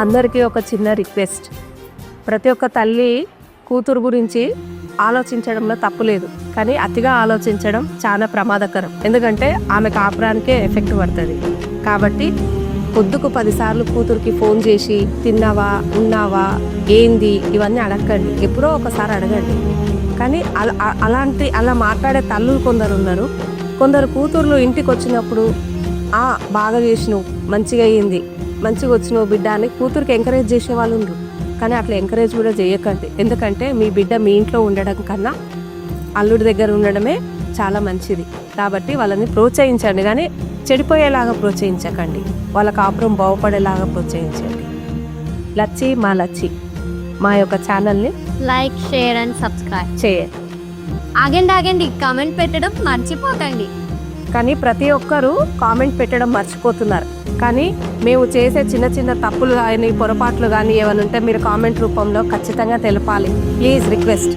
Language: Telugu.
అందరికీ ఒక చిన్న రిక్వెస్ట్. ప్రతి ఒక్క తల్లి కూతురు గురించి ఆలోచించడంలో తప్పులేదు కానీ అతిగా ఆలోచించడం చాలా ప్రమాదకరం. ఎందుకంటే ఆమె కాపురానికే ఎఫెక్ట్ పడుతుంది. కాబట్టి పొద్దుకు పదిసార్లు కూతురికి ఫోన్ చేసి తిన్నావా? ఉన్నావా? ఏంది? ఇవన్నీ అడగండి. ఎప్పుడో ఒకసారి అడగండి. కానీ అలా అలాంటి అలా మాట్లాడే తల్లులు కొందరు ఉన్నారు. కొందరు కూతుర్లు ఇంటికి వచ్చినప్పుడు బాగా చేసినావు. మంచిగా అయ్యింది మంచిగా వచ్చినావు బిడ్డ అని కూతురికి ఎంకరేజ్ చేసే వాళ్ళు ఉండరు. కానీ అట్లా ఎంకరేజ్ కూడా చేయకండి. ఎందుకంటే మీ బిడ్డ మీ ఇంట్లో ఉండడం కన్నా అల్లుడి దగ్గర ఉండడమే చాలా మంచిది. కాబట్టి వాళ్ళని ప్రోత్సహించండి. కానీ చెడిపోయేలాగా ప్రోత్సహించకండి. వాళ్ళ కాపురం బాగుపడేలాగా ప్రోత్సహించండి. లచ్చి మా లచ్చి. మా యొక్క ఛానల్ని లైక్ షేర్ అండ్ సబ్స్క్రైబ్. చేయండి. ఆగండి ఆగండి. కామెంట్ పెట్టడం మర్చిపోకండి. కానీ ప్రతి ఒక్కరూ కామెంట్ పెట్టడం మర్చిపోతున్నారు. కానీ మేము చేసే చిన్న చిన్న తప్పులు కానీ పొరపాట్లు కానీ ఏమైనా ఉంటే మీరు కామెంట్ రూపంలో ఖచ్చితంగా తెలపాలి. Please request.